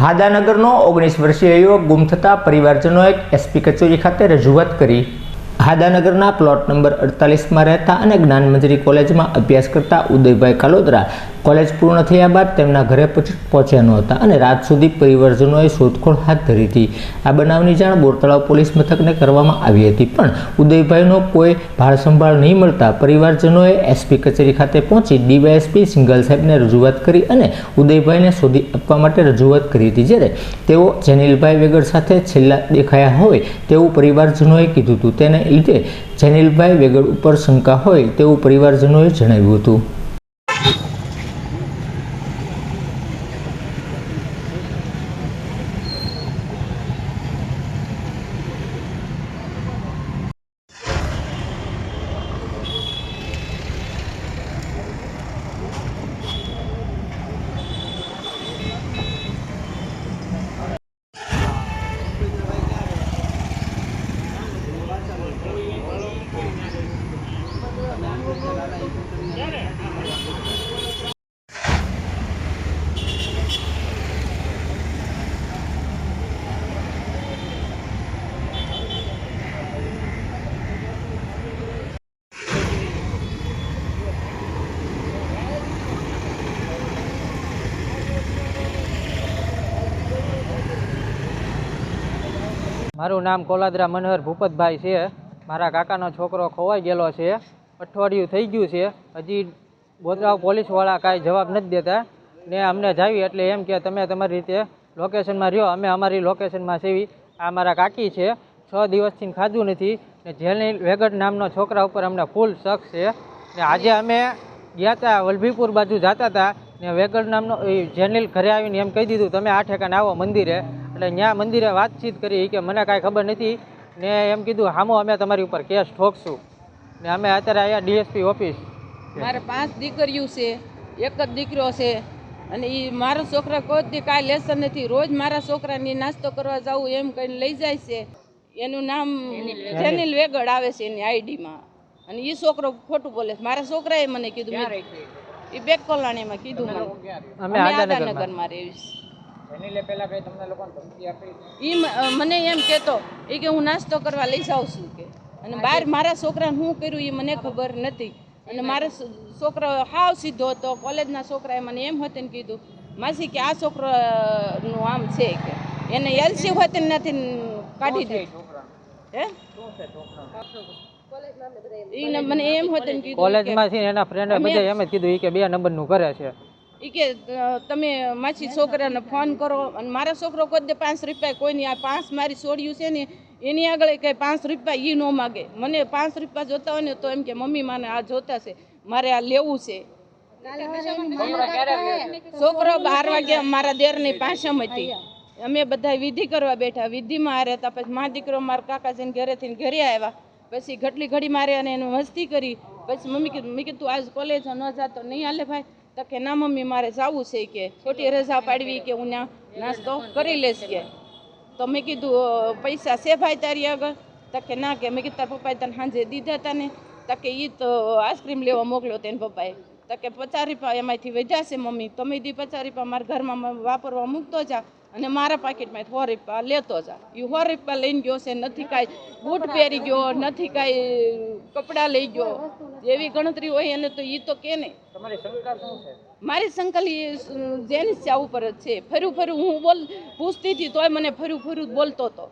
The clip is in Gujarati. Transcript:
હાદાનગરનો ઓગણીસ વર્ષીય યુવક ગુમ થતા પરિવારજનોએ એસપી કચેરી ખાતે રજૂઆત કરી. હાદાનગરના પ્લોટ નંબર અડતાલીસમાં રહેતા અને જ્ઞાનમંજરી કોલેજમાં અભ્યાસ કરતા ઉદયભાઈ કાલોદરા કોલેજ પૂર્ણ થયા બાદ તેમના ઘરે પહોંચ્યા નહોતા અને રાત સુધી પરિવારજનોએ શોધખોળ હાથ ધરી હતી. આ બનાવની જાણ બોરતળાવ પોલીસ મથકને કરવામાં આવી હતી, પણ ઉદયભાઈનો કોઈ ભાર સંભાળ નહીં મળતા પરિવારજનોએ એસપી કચેરી ખાતે પહોંચી ડીવાયએસપી સિંગલ સાહેબને રજૂઆત કરી અને ઉદયભાઈને શોધી આપવા માટે રજૂઆત કરી હતી. જ્યારે તેઓ જેનિલભાઈ વેગડ સાથે છેલ્લા દેખાયા હોય તેવું પરિવારજનોએ કીધું હતું. તેને લીધે જેનિલભાઈ વેગડ ઉપર શંકા હોય તેવું પરિવારજનોએ જણાવ્યું હતું. મારું નામ કોલાદરા મનોહર ભૂપતભાઈ છે. મારા કાકાનો છોકરો ખોવાઈ ગયેલો છે. અઠવાડિયું થઈ ગયું છે. હજી બોદરાવ પોલીસવાળા કાંઈ જવાબ નથી દેતા. ને અમને જાવી એટલે એમ કે તમે તમારી રીતે લોકેશનમાં રહ્યો. અમે અમારી લોકેશનમાં સેવી. આ મારા કાકી છે. છ દિવસથી ખાધું નથી. ને જેલની વેગડ નામનો છોકરા ઉપર અમને ફૂલ શક છે. ને આજે અમે ગયા હતા વલભીપુર બાજુ જતા હતા ને વેગડ નામનો જેનિલ ઘરે આવીને એમ કહી દીધું, તમે આ ઠેકાને આવો મંદિરે. એટલે ત્યાં મંદિરે વાતચીત કરી કે મને કાંઈ ખબર નથી. ને એમ કીધું હામો અમે તમારી ઉપર કેસ ઠોકશું. ને અમે અત્યારે અહીંયા ડીએસપી ઓફિસ. મારે પાંચ દીકરીઓ છે એક જ દીકરો છે અને એ મારો છોકરા કોઈ દી કાંઈ લેસન નથી. રોજ મારા છોકરાને નાસ્તો કરવા જવું એમ કહીને લઈ જાય છે. એનું નામ જેનિલ વેગડ આવે છે એની આઈડીમાં અને એ છોકરો ખોટું બોલે છે. મારા છોકરાએ મને કીધું એ બેક કોલાણીમાં કીધું મને. અમે આદાનગરમાં આદાનગરમાં રહીશ. અ, મને એમ કહેતો એ કે હું નાસ્તો કરવા લઈ જાઉં છું કે. અને બહાર મારા છોકરાને શું કર્યું એ મને ખબર નથી. અને મારા છોકરો હાવ સીધો હતો કોલેજના છોકરાએ મને એમ હતું ને કીધું માસી કે આ છોકરાનું આમ છે કે. એને એલસી હોતી નથી કાઢી દીધું. હે? ઈને મને એમ હતું ને કીધું કોલેજમાં છે એના ફ્રેન્ડે બધા એમ જ કીધું એ કે બે નંબરનું કરે છે. ઈ કે તમે માછી છોકરાને ફોન કરો અને મારા છોકરો કોઈ દે પાંચ રૂપિયા કોઈની આ પાંચ મારી છોડ્યું છે ને એની આગળ કંઈ પાંચ રૂપિયા એ ન માગે. મને પાંચ રૂપિયા જોતા હોય ને તો એમ કે મમ્મી માને આ જોતા છે. મારે આ લેવું છે. છોકરો બાર વાગ્યા મારા દેરની પાછમ હતી. અમે બધા વિધિ કરવા બેઠા. વિધિમાં આ રહેતા પછી મા દીકરો મારા કાકાજીને ઘરેથી ઘરે આવ્યા. પછી ઘટલી ઘડી મારે અને એનું મસ્તી કરી. પછી મમ્મી કીધું મેં કીધું આજ કોલેજ ન જાતો. નહીં હાલે ભાઈ. તો કે, ના, મમ્મી, મારે જવું છે કે, ખોટી રજા પાડવી કે, હું નાસ્તો કરી લઈશ કે. તો મેં કીધું પૈસા છે ભાઈ તારી આગળ? તો કે, ના, કે. મેં કીધું, તારા પપ્પાએ તને સાંજે દીધા હતા ને. તો કે એ તો આઈસ્ક્રીમ લેવા મોકલ્યો તેને પપ્પાએ. તો કે, પચાસ રૂપિયા એમાંથી વધ્યા છે, મમ્મી. તમે દી પચાસ રૂપિયા મારા ઘરમાં વાપરવા મૂકતો જા. અને મારા પાકીટમાં સો રૂપિયા લેતો જા. એ સો રૂપિયા લઈને ગયો છે નથી કાંઈ બૂટ પહેરી ગયો નથી કાંઈ કપડાં લઈ ગયો. એવી ગણતરી હોય એને તો એ તો કે નહીં. મારી સંકલી જેની ચા ઉપર જ છે. ફર્યું ફર્યું હું બોલ પૂછતી હતી તોય મને ફર્યું ફર્યું બોલતો હતો